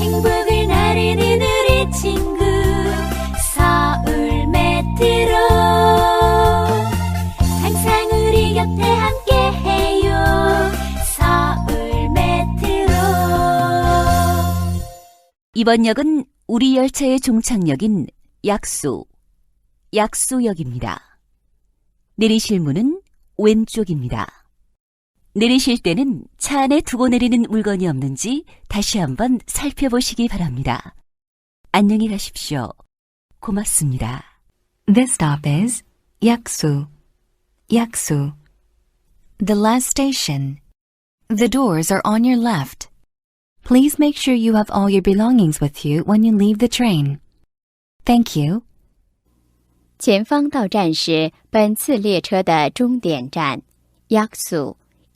행복을 나르는 우리 친구 서울 메트로 항상 우리 곁에 함께해요 서울 메트로 이번 역은 우리 열차의 종착역인 약수, 약수역입니다. 내리실 문은 왼쪽입니다. 내리실 때는 차 안에 두고 내리는 물건이 없는지 다시 한번 살펴보시기 바랍니다. 안녕히 가십시오. 고맙습니다. This stop is Yaksu. Yaksu. The last station. The doors are on your left. Please make sure you have all your belongings with you when you leave the train. Thank you. 前方到站是本次列车的终点站 약수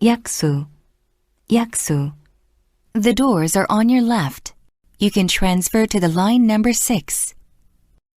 Yaksu. Yaksu. The doors are on your left. You can transfer to the line number 6.